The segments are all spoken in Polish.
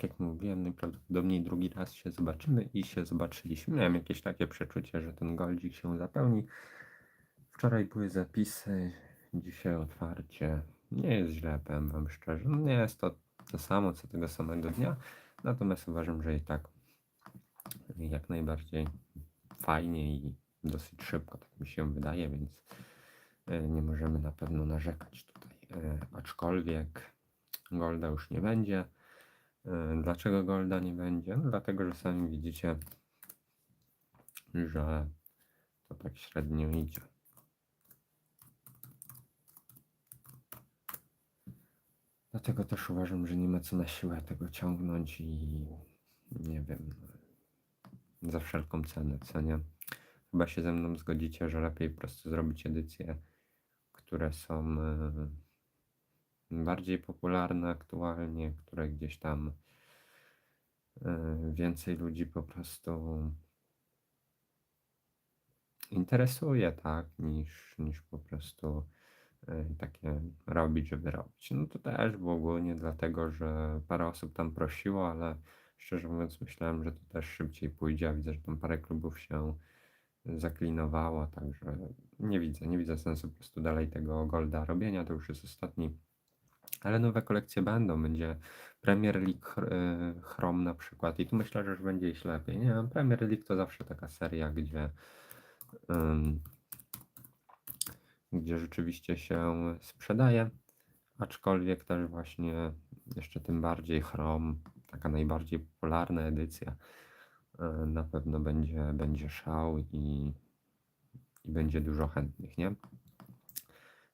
tak jak mówiłem, najprawdopodobniej drugi raz się zobaczymy i się zobaczyliśmy. Miałem jakieś takie przeczucie, że ten goldzik się zapełni. Wczoraj były zapisy, dzisiaj otwarcie. Nie jest źle, powiem Wam szczerze. No nie jest to to samo, co tego samego dnia, natomiast uważam, że i tak jak najbardziej fajnie i dosyć szybko, tak mi się wydaje, więc e, nie możemy na pewno narzekać tutaj. E, Aczkolwiek Golda już nie będzie. E, Dlaczego Golda nie będzie? Dlatego, że sami widzicie, że to tak średnio idzie. Dlatego też uważam, że nie ma co na siłę tego ciągnąć i nie wiem, za wszelką cenę, co nie? Chyba się ze mną zgodzicie, że lepiej po prostu zrobić edycje, które są e, bardziej popularne aktualnie, które gdzieś tam e, więcej ludzi po prostu interesuje, tak, niż, niż po prostu e, takie robić, żeby robić. No to też było ogólnie dlatego, że parę osób tam prosiło, ale szczerze mówiąc myślałem, że to też szybciej pójdzie, a widzę, że tam parę klubów się zaklinowało, także nie widzę, nie widzę sensu po prostu dalej tego Golda robienia, to już jest ostatni. Ale nowe kolekcje będą, będzie Premier League e, Chrome na przykład i tu myślę, że już będzie iść lepiej. Nie, Premier League to zawsze taka seria, gdzie ym, gdzie rzeczywiście się sprzedaje, aczkolwiek też właśnie jeszcze tym bardziej Chrome, taka najbardziej popularna edycja, e, na pewno będzie, będzie szał i, i będzie dużo chętnych, nie?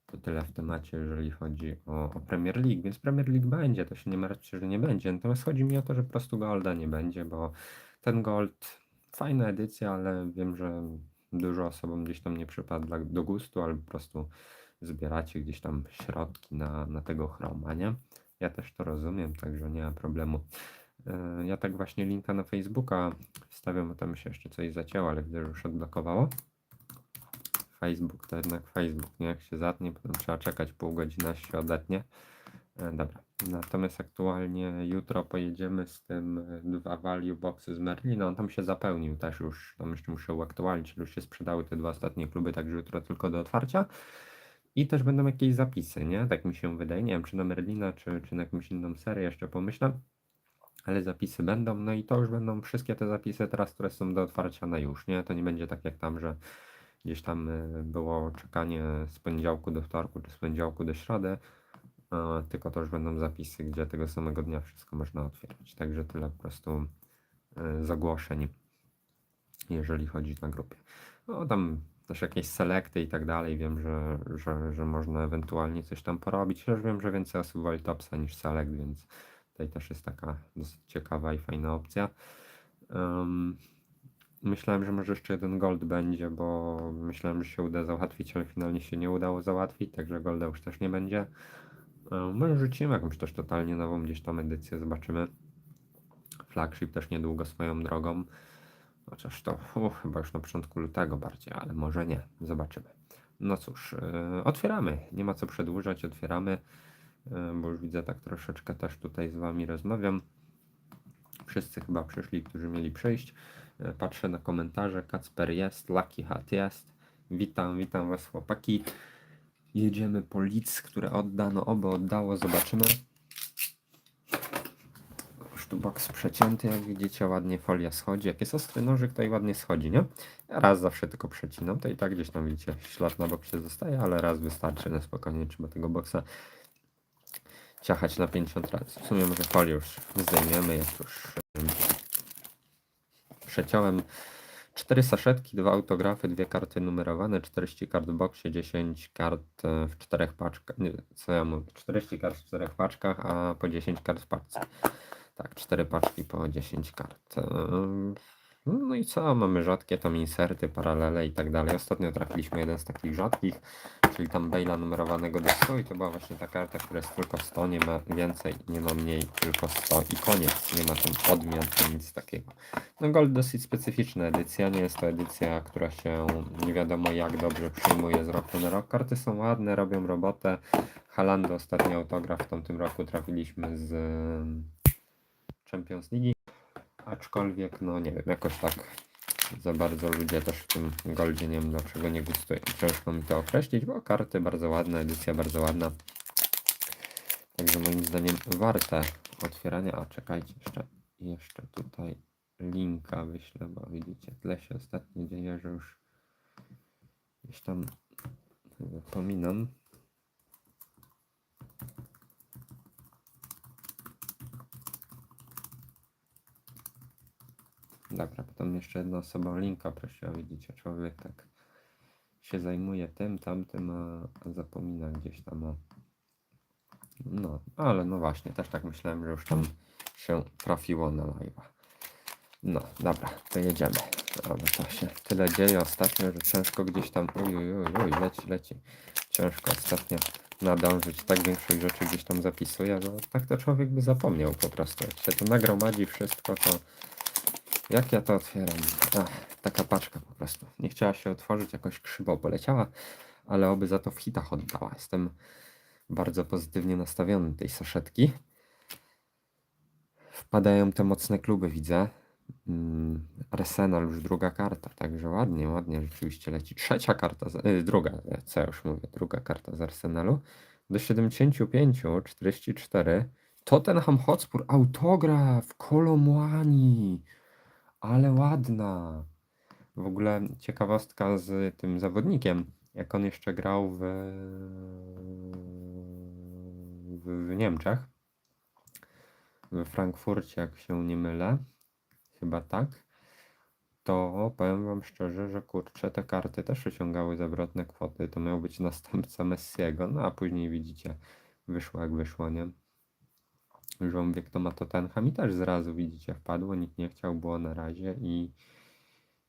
To tyle w temacie, jeżeli chodzi o, o Premier League, więc Premier League będzie, to się nie martwcie, że nie będzie. Natomiast chodzi mi o to, że po prostu Golda nie będzie, bo ten Gold, fajna edycja, ale wiem, że dużo osobom gdzieś tam nie przypadła do gustu, albo po prostu zbieracie gdzieś tam środki na, na tego chroma, nie? Ja też to rozumiem, także nie ma problemu. Yy, Ja tak właśnie linka na Facebooka wstawiam, bo tam się jeszcze coś zacięło, ale widzę, że już odblokowało. Facebook to jednak Facebook, nie? Jak się zatnie, potem trzeba czekać pół godziny, aż się odetnie. E, Dobra. Natomiast aktualnie jutro pojedziemy z tym e, dwa value boxy z Merlina. On tam się zapełnił też już. Tam jeszcze muszę uaktualnić, już się sprzedały te dwa ostatnie kluby, także jutro tylko do otwarcia. I też będą jakieś zapisy, nie? Tak mi się wydaje. Nie wiem, czy na Merlina, czy, czy na jakąś inną serię, jeszcze pomyślę. Ale zapisy będą, no i to już będą wszystkie te zapisy teraz, które są do otwarcia na już, nie? To nie będzie tak jak tam, że gdzieś tam y, było czekanie z poniedziałku do wtorku, czy z poniedziałku do środy, tylko to już będą zapisy, gdzie tego samego dnia wszystko można otwierać. Także tyle po prostu y, zagłoszeń, jeżeli chodzi na grupie. No tam też jakieś selekty i tak dalej, wiem, że, że, że można ewentualnie coś tam porobić, też wiem, że więcej osób woli topsa niż select, więc tutaj też jest taka dosyć ciekawa i fajna opcja. Em, Myślałem, że może jeszcze jeden gold będzie, bo myślałem, że się uda załatwić, ale finalnie się nie udało załatwić, także golda już też nie będzie. E, Może rzucimy jakąś też totalnie nową gdzieś tam edycję, zobaczymy. Flagship też niedługo swoją drogą. Chociaż to u, chyba już na początku lutego bardziej, ale może nie. Zobaczymy. No cóż, e, otwieramy. Nie ma co przedłużać, otwieramy, e, bo już widzę tak troszeczkę też tutaj z Wami rozmawiam. Wszyscy chyba przyszli, którzy mieli przyjść. E, Patrzę na komentarze. Kacper jest, Lucky Hat jest. Witam, witam Was chłopaki. Jedziemy po Lidz, które oddano, oby oddało, zobaczymy. Boks przecięty, jak widzicie, ładnie folia schodzi. Jak jest ostry nożyk, to i ładnie schodzi, nie? Ja raz zawsze tylko przecinam, to i tak gdzieś tam widzicie, ślad na boksie zostaje, ale raz wystarczy na spokojnie, trzeba tego boksa ciachać na 50 razy. W sumie może folię już zdejmiemy, jest już przeciąłem cztery saszetki, dwa autografy, dwie karty numerowane, 40 kart w boksie, 10 kart e, w czterech paczkach, nie, co ja mówię, 40 kart w czterech paczkach, a po 10 kart w paczce. Tak, cztery paczki po 10 kart. No i co, mamy rzadkie tam inserty, paralele i tak dalej. Ostatnio trafiliśmy jeden z takich rzadkich, czyli tam Bale'a numerowanego do 100 i to była właśnie ta karta, która jest tylko 100, nie ma więcej, nie ma mniej, tylko 100 i koniec. Nie ma tam odmian, nic takiego. No Gold dosyć specyficzna edycja, nie jest to edycja, która się nie wiadomo jak dobrze przyjmuje z roku na rok. Karty są ładne, robią robotę. Halando ostatni autograf w tamtym roku trafiliśmy z Champions League. Aczkolwiek, no nie wiem, jakoś tak za bardzo ludzie też w tym goldzie nie wiem dlaczego nie gustują. Ciężko mi to określić, bo karty bardzo ładne, edycja bardzo ładna. Także moim zdaniem warte otwierania. A czekajcie, jeszcze, jeszcze tutaj linka wyślę, bo widzicie, tyle się ostatnio dzieje, że już gdzieś tam zapominam. Dobra, potem jeszcze jedna osoba o linka prosiła, widzicie, człowiek tak się zajmuje tym, tamtym, a, a zapomina gdzieś tam o... No, ale no właśnie, też tak myślałem, że już tam się trafiło na live'a. No, dobra, to jedziemy. Ale to się tyle dzieje ostatnio, że ciężko gdzieś tam... Uj, uj, uj, leci, leci. Ciężko ostatnio nadążyć. Tak większość rzeczy gdzieś tam zapisuje, że tak to człowiek by zapomniał po prostu. Jak się to nagromadzi wszystko, to... Jak ja to otwieram? Ach, taka paczka po prostu. Nie chciała się otworzyć, jakoś krzywo poleciała, ale oby za to w hitach oddała. Jestem bardzo pozytywnie nastawiony tej saszetki. Wpadają te mocne kluby, widzę. Mm, Arsenal już druga karta, także ładnie, ładnie rzeczywiście leci. Trzecia karta, y, druga, co już mówię, druga karta z Arsenalu. Do 75, 44. Tottenham Hotspur, autograf, Kolomłani. Ale ładna. W ogóle ciekawostka z tym zawodnikiem, jak on jeszcze grał w, w, w Niemczech, we Frankfurcie, jak się nie mylę, chyba tak, to powiem wam szczerze, że kurczę, te karty też osiągały zawrotne kwoty. To miał być następca Messiego, no a później widzicie, wyszło jak wyszło, nie? Że wie kto ma Tottenham i też zrazu widzicie wpadło, nikt nie chciał, było na razie i,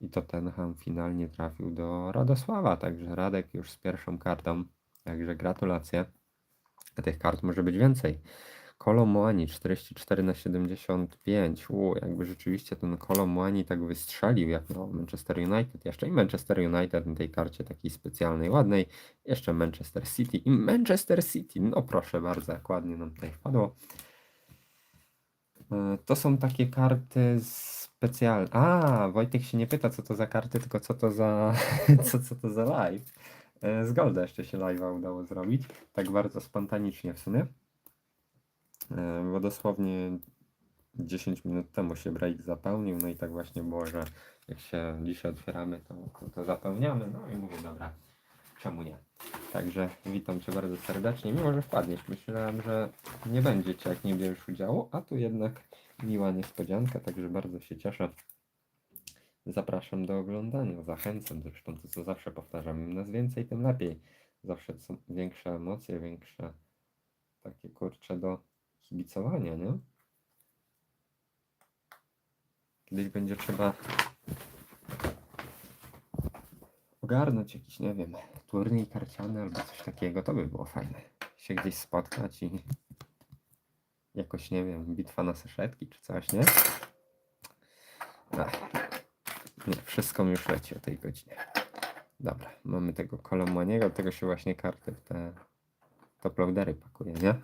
i Tottenham finalnie trafił do Radosława, także Radek już z pierwszą kartą, także gratulacje. A tych kart może być więcej. Kolomoani 44 na 75. U, jakby rzeczywiście ten Kolomoani tak wystrzelił, jak miał Manchester United jeszcze i Manchester United na tej karcie takiej specjalnej, ładnej. Jeszcze Manchester City i Manchester City. No proszę bardzo, jak ładnie nam tutaj wpadło. E, To są takie karty specjalne. A, Wojtek się nie pyta, co to za karty, tylko co to za, co, co to za live. E, Z Golda jeszcze się live'a udało zrobić. Tak bardzo spontanicznie w sumie. E, Bo dosłownie 10 minut temu się break zapełnił. No i tak właśnie było, że jak się dzisiaj otwieramy, to, to, to zapełniamy. No i mówię, dobra, czemu nie? Także witam Cię bardzo serdecznie, mimo że wpadniesz. Myślałem, że nie będzie Cię, jak nie bierzesz udziału, a tu jednak miła niespodzianka, także bardzo się cieszę. Zapraszam do oglądania, zachęcam zresztą to, co zawsze powtarzam. Im nas więcej, tym lepiej. Zawsze są większe emocje, większe takie kurcze do kibicowania, nie? Kiedyś będzie trzeba ogarnąć jakiś, nie wiem, turniej karciany albo coś takiego, to by było fajne. Się gdzieś spotkać i jakoś, nie wiem, bitwa na saszetki czy coś, nie? Ach, nie, wszystko mi już leci o tej godzinie. Dobra, mamy tego Kolomaniego, tego się właśnie karty w te top loadery pakuje, nie?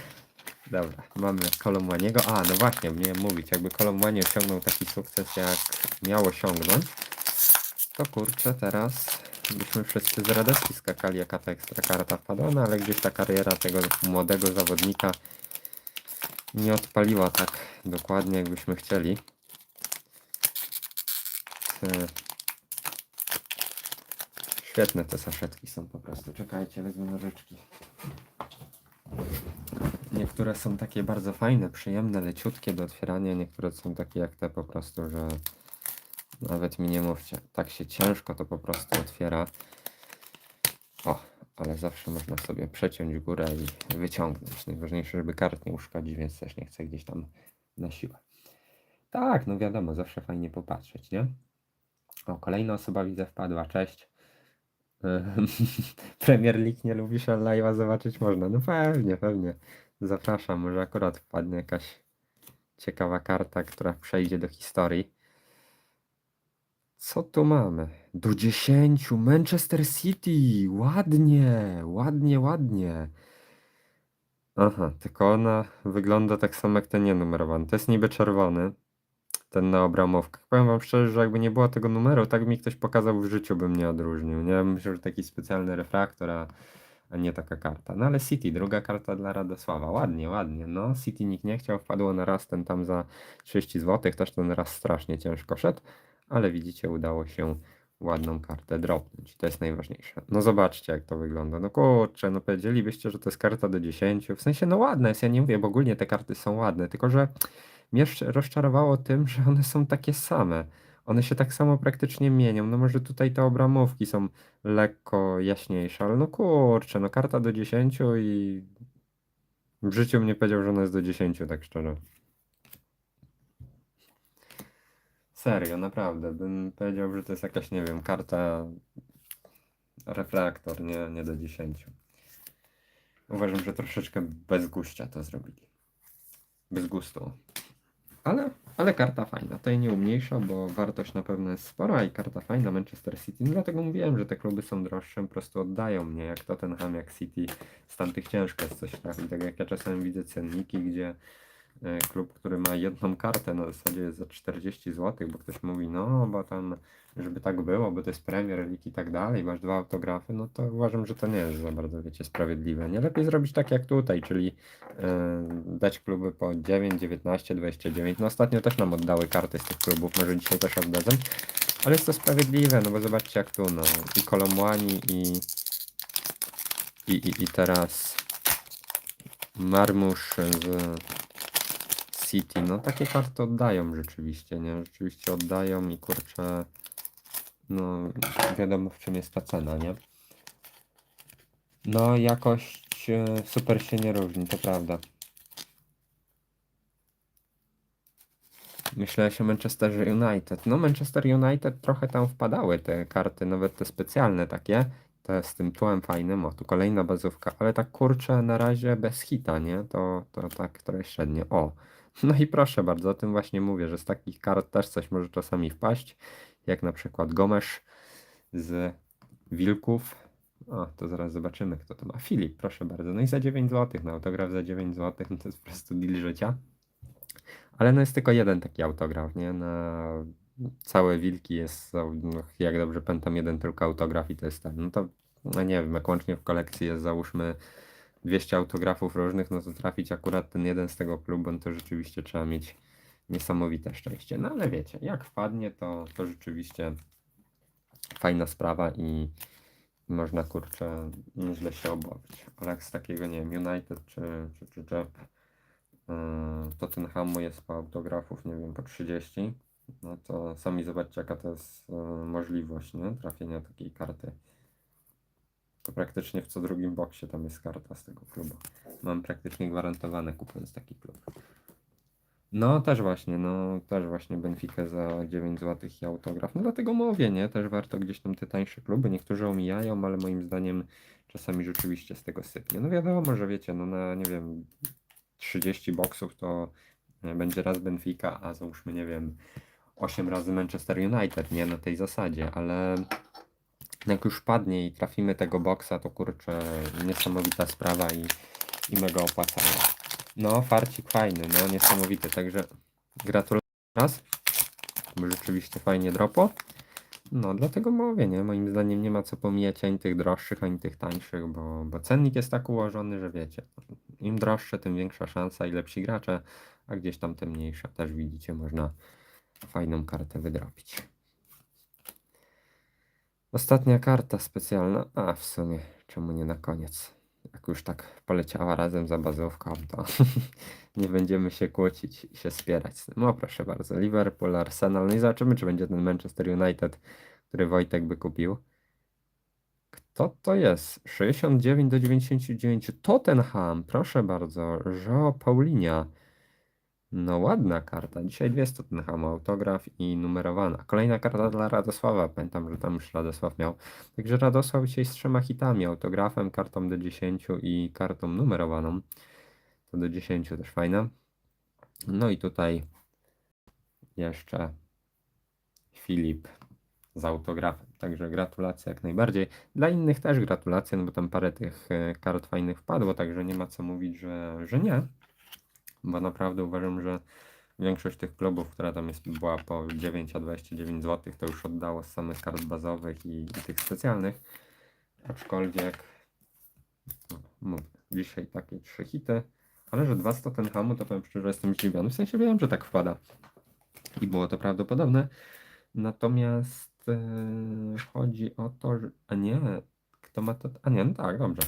Dobra, mamy Kolomaniego. A, no właśnie, miałem mówić, jakby Kolomani osiągnął taki sukces, jak miał osiągnąć, to kurczę, teraz byśmy wszyscy z radości skakali, jaka ta ekstra karta wpadła, no ale gdzieś ta kariera tego młodego zawodnika nie odpaliła tak dokładnie, jakbyśmy chcieli. E, Świetne te saszetki są po prostu. Czekajcie, wezmę nożyczki. Niektóre są takie bardzo fajne, przyjemne, leciutkie do otwierania, niektóre są takie jak te po prostu, że nawet mi nie mówcie. Tak się ciężko to po prostu otwiera. O, ale zawsze można sobie przeciąć górę i wyciągnąć. Najważniejsze, żeby kart nie uszkodzić, więc też nie chcę gdzieś tam na siłę. Tak, no wiadomo, zawsze fajnie popatrzeć, nie? O, kolejna osoba widzę wpadła, cześć. Premier League nie lubisz, live'a zobaczyć można. No pewnie, pewnie. Zapraszam, może akurat wpadnie jakaś ciekawa karta, która przejdzie do historii. Co tu mamy? Do 10 Manchester City. Ładnie, ładnie, ładnie. Aha, tylko ona wygląda tak samo jak ten nienumerowany. To jest niby czerwony, ten na obramówkach. Powiem wam szczerze, że jakby nie było tego numeru, tak mi ktoś pokazał w życiu, bym nie odróżnił. Nie myślę, że taki specjalny refraktor, a, a nie taka karta. No ale City, druga karta dla Radosława. Ładnie, ładnie. No, City nikt nie chciał, wpadło na raz ten tam za 30 zł, też ten raz strasznie ciężko szedł, ale widzicie, udało się ładną kartę dropnąć. To jest najważniejsze. No zobaczcie, jak to wygląda. No kurczę, no powiedzielibyście, że to jest karta do 10. W sensie, no ładna jest, ja nie mówię, bo ogólnie te karty są ładne, tylko że mnie rozczarowało tym, że one są takie same. One się tak samo praktycznie mienią. No może tutaj te obramówki są lekko jaśniejsze, ale no kurczę, no karta do 10 i w życiu mnie powiedział, że ona jest do 10, tak szczerze. Serio, naprawdę. Bym powiedział, że to jest jakaś, nie wiem, karta refraktor, nie, nie do 10. Uważam, że troszeczkę bez guścia to zrobili. Bez gustu. Ale, ale karta fajna. To jej nie umniejsza, bo wartość na pewno jest spora i karta fajna Manchester City. No dlatego mówiłem, że te kluby są droższe, po prostu oddają mnie, jak Tottenham, jak City. Z tamtych ciężko jest coś trafić. Tak jak ja czasem widzę cenniki, gdzie klub, który ma jedną kartę, na zasadzie za 40 zł, bo ktoś mówi, no bo tam, żeby tak było, bo to jest Premier League i tak dalej, masz dwa autografy, no to uważam, że to nie jest za bardzo, wiecie, sprawiedliwe. Nie lepiej zrobić tak jak tutaj, czyli e, dać kluby po 9, 19, 29. No ostatnio też nam oddały karty z tych klubów, może dzisiaj też oddadzą, ale jest to sprawiedliwe, no bo zobaczcie jak tu, no i Kolomłani i, i, i, i teraz Marmusz z City, no takie karty oddają rzeczywiście, nie? Rzeczywiście oddają i kurczę, no wiadomo w czym jest ta cena, nie? No jakość e, super się nie różni, to prawda. Myślę się Manchester United. No Manchester United trochę tam wpadały te karty, nawet te specjalne takie. Te z tym tłem fajnym, o tu kolejna bazówka, ale tak kurczę na razie bez hita, nie? To, to tak trochę średnio. O, no i proszę bardzo, o tym właśnie mówię, że z takich kart też coś może czasami wpaść, jak na przykład Gomesz z Wilków. O, to zaraz zobaczymy, kto to ma. Filip, proszę bardzo. No i za 9 zł, na autograf za 9 zł, no to jest po prostu deal życia. Ale no jest tylko jeden taki autograf, nie? Na całe wilki jest, no, jak dobrze pamiętam, jeden tylko autograf i to jest ten. No to, no nie wiem, jak łącznie w kolekcji jest załóżmy 200 autografów różnych, no to trafić akurat ten jeden z tego klubu, no to rzeczywiście trzeba mieć niesamowite szczęście. No ale wiecie, jak wpadnie, to, to rzeczywiście fajna sprawa i można kurczę nieźle się obawić. Ale jak z takiego, nie wiem, United czy, czy, czy, czy yy, Tottenhamu jest po autografów, nie wiem, po 30, no to sami zobaczcie jaka to jest yy, możliwość, nie? Trafienia takiej karty. To praktycznie w co drugim boksie tam jest karta z tego klubu. Mam praktycznie gwarantowane kupując taki klub. No też właśnie, no też właśnie Benfica za 9 zł i autograf. No dlatego mówię, nie? Też warto gdzieś tam te tańsze kluby. Niektórzy omijają, ale moim zdaniem czasami rzeczywiście z tego sypnie. No wiadomo, że wiecie, no na nie wiem 30 boksów to e, będzie raz Benfica, a załóżmy, nie wiem, 8 razy Manchester United, nie? Na tej zasadzie, ale jak już padnie i trafimy tego boksa, to kurczę, niesamowita sprawa i, i mega opłacalna. No, farcik fajny, no niesamowity, także gratuluję raz, bo rzeczywiście fajnie dropo. No, dlatego mówię, nie? Moim zdaniem nie ma co pomijać ani tych droższych, ani tych tańszych, bo, bo cennik jest tak ułożony, że wiecie, im droższe, tym większa szansa i lepsi gracze, a gdzieś tam te mniejsze też widzicie, można fajną kartę wydrobić. Ostatnia karta specjalna, a w sumie czemu nie na koniec? Jak już tak poleciała razem za bazówką, to nie będziemy się kłócić i się spierać z tym. O proszę bardzo, Liverpool, Arsenal, no i zobaczymy czy będzie ten Manchester United, który Wojtek by kupił. Kto to jest? 69 do 99. Tottenham, proszę bardzo. Joao Paulinia. No ładna karta. Dzisiaj dwie z autograf i numerowana. Kolejna karta dla Radosława. Pamiętam, że tam już Radosław miał. Także Radosław dzisiaj z trzema hitami. Autografem, kartą do 10 i kartą numerowaną. To do 10 też fajne. No i tutaj jeszcze Filip z autografem. także gratulacje jak najbardziej. Dla innych też gratulacje, no bo tam parę tych e, kart fajnych wpadło, także nie ma co mówić, że, że nie. Bo naprawdę uważam, że większość tych klubów, która tam jest, była po 9 a 29 zł, to już oddało z samych kart bazowych i, i tych specjalnych. Aczkolwiek no, dzisiaj takie trzy hity, ale że dwa z Tottenhamu, to powiem szczerze, jestem zdziwiony. W sensie wiem, że tak wpada. I było to prawdopodobne. Natomiast e, chodzi o to, że. A nie, kto ma to. A nie, no tak, dobrze.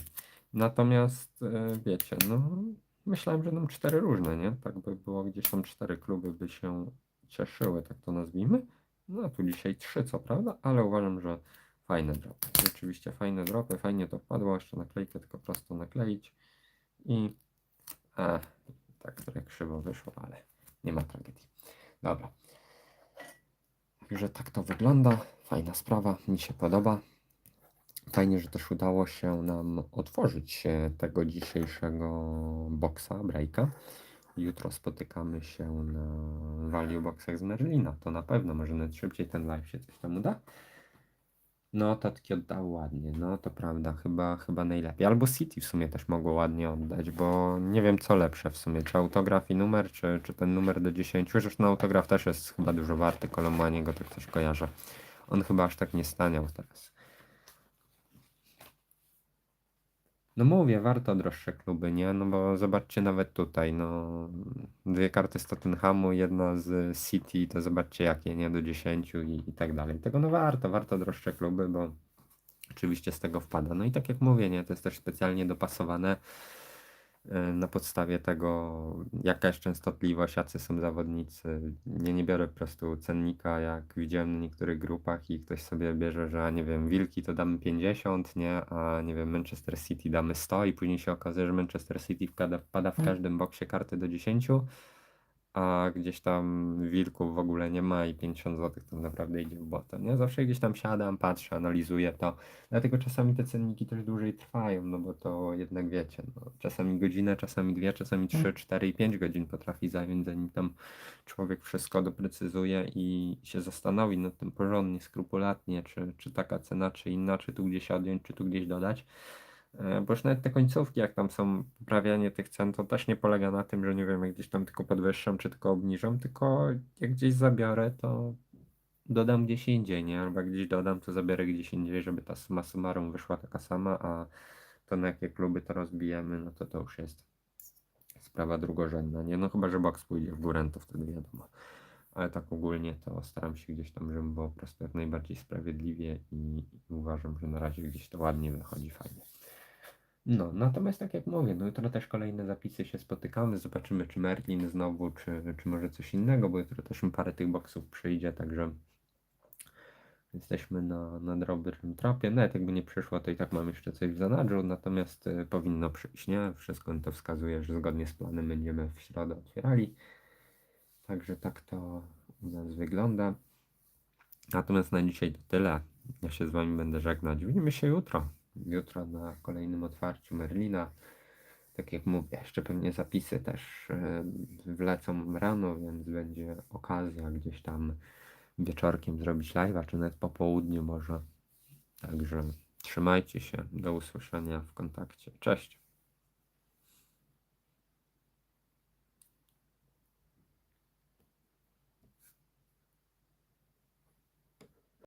Natomiast e, wiecie, no myślałem, że nam cztery różne, nie? Tak by było, gdzieś tam cztery kluby by się cieszyły, tak to nazwijmy. No a tu dzisiaj trzy, co prawda, ale uważam, że fajne dropy. Rzeczywiście fajne dropy, fajnie to wpadło. Jeszcze naklejkę tylko prosto nakleić. I. A, tak trochę krzywo wyszło, ale nie ma tragedii. Dobra. Także tak to wygląda. Fajna sprawa, mi się podoba. Fajnie, że też udało się nam otworzyć tego dzisiejszego boxa, breaka. Jutro spotykamy się na Value Boxach z Merlina. To na pewno, może nawet szybciej ten live się coś tam uda. No, tatki oddał ładnie, no to prawda, chyba, chyba najlepiej. Albo City w sumie też mogło ładnie oddać, bo nie wiem co lepsze w sumie, czy autograf i numer, czy, czy ten numer do 10. Zresztą autograf też jest chyba dużo warty, Kolomanie go tak coś kojarzę. On chyba aż tak nie staniał teraz. No mówię, warto droższe kluby, nie? No bo zobaczcie nawet tutaj, no dwie karty z Tottenhamu, jedna z City, to zobaczcie jakie, nie? Do 10 i, i tak dalej. Tego no warto, warto droższe kluby, bo oczywiście z tego wpada. No i tak jak mówię, nie? To jest też specjalnie dopasowane na podstawie tego, jaka jest częstotliwość, jacy są zawodnicy. Nie, nie biorę po prostu cennika, jak widziałem na niektórych grupach i ktoś sobie bierze, że a nie wiem, Wilki to damy 50, nie, a nie wiem, Manchester City damy 100 i później się okazuje, że Manchester City wpada, wpada w każdym boksie karty do 10, a gdzieś tam Wilków w ogóle nie ma i 50 zł to naprawdę idzie w błoto, nie? Zawsze gdzieś tam siadam, patrzę, analizuję to, dlatego czasami te cenniki też dłużej trwają, no bo to jednak wiecie, no, czasami godzinę, czasami dwie, czasami trzy, cztery i pięć godzin potrafi zająć, zanim tam człowiek wszystko doprecyzuje i się zastanowi nad tym porządnie, skrupulatnie, czy, czy taka cena, czy inna, czy tu gdzieś odjąć, czy tu gdzieś dodać. E, Bo już nawet te końcówki, jak tam są poprawianie tych cen, to też nie polega na tym, że nie wiem, jak gdzieś tam tylko podwyższam, czy tylko obniżam, tylko jak gdzieś zabiorę, to dodam gdzieś indziej, nie? Albo jak gdzieś dodam, to zabiorę gdzieś indziej, żeby ta suma summarum wyszła taka sama, a to na jakie kluby to rozbijemy, no to to już jest sprawa drugorzędna, nie? No chyba, że box pójdzie w górę, to wtedy wiadomo. Ale tak ogólnie to staram się gdzieś tam, żeby było po prostu jak najbardziej sprawiedliwie i, i uważam, że na razie gdzieś to ładnie wychodzi, fajnie. No, natomiast tak jak mówię, no jutro też kolejne zapisy się spotykamy, zobaczymy czy Merlin znowu, czy, czy może coś innego, bo jutro też parę tych boksów przyjdzie, także jesteśmy na, na dobrym tropie. Nawet jakby nie przyszło, to i tak mam jeszcze coś w zanadrzu, natomiast y, powinno przyjść, nie? Wszystko to wskazuje, że zgodnie z planem będziemy w środę otwierali. Także tak to u nas wygląda. Natomiast na dzisiaj to tyle. Ja się z Wami będę żegnać. Widzimy się jutro. Jutro na kolejnym otwarciu Merlina. Tak jak mówię, jeszcze pewnie zapisy też e, wlecą rano, więc będzie okazja gdzieś tam wieczorkiem zrobić live'a, czy nawet po południu może. Także trzymajcie się. Do usłyszenia w kontakcie. Cześć.